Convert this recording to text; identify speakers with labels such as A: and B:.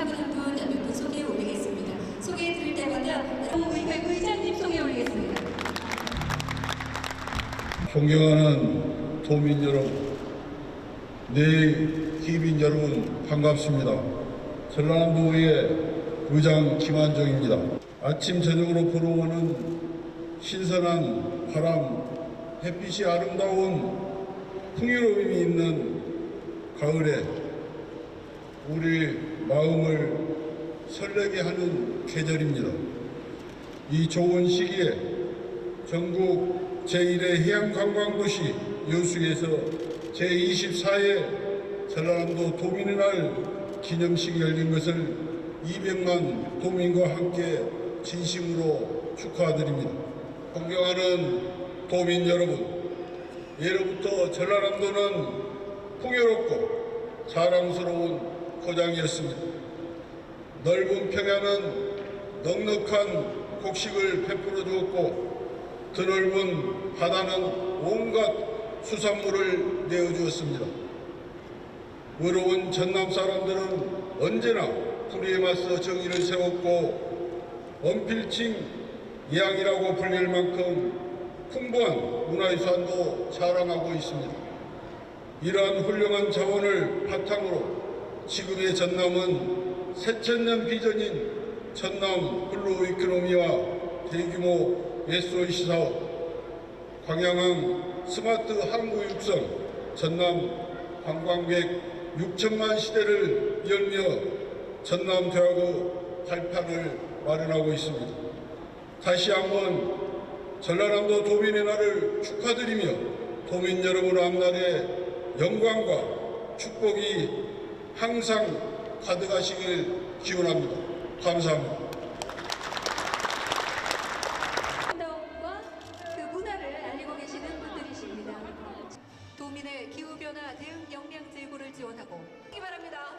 A: 한분한분몇분 소개해 올리겠습니다.
B: 존경하는 도민 여러분, 네 기빈 여러분 반갑습니다. 전라남도의 의장 김한정입니다. 아침 저녁으로 불어오는 신선한 바람, 햇빛이 아름다운 풍요로움이 있는 가을에 우리 마음을 설레게 하는 계절입니다. 이 좋은 시기에 전국 제1회 해양관광도시 여수에서 제24회 전라남도 도민의 날 기념식이 열린 것을 200만 도민과 함께 진심으로 축하드립니다. 존경하는 도민 여러분, 예로부터 전라남도는 풍요롭고 자랑스러운 고장이었습니다. 넓은 평야는 넉넉한 곡식을 베풀어 주었고 드넓은 바다는 온갖 수산물을 내어주었습니다. 외로운 전남 사람들은 언제나 불의에 맞서 정의를 세웠고 원필칭 예양이라고 불릴 만큼 풍부한 문화유산도 자랑하고 있습니다. 이러한 훌륭한 자원을 바탕으로 지금의 전남은 새천년 비전인 전남 블루 이코노미와 대규모 SOC 사업, 광양항 스마트 항구 육성, 전남 관광객 6천만 시대를 열며 전남 대학의 발판을 마련하고 있습니다. 다시 한번 전라남도 도민의 날을 축하드리며 도민 여러분 앞날에 영광과 축복이 항상 가득하시길 기원합니다. 감사합니다.
A: 아름다움과 그 문화를 알리고 계시는 분들이십니다. 도민의 기후변화 대응 역량 제고를 지원하고 기 바랍니다.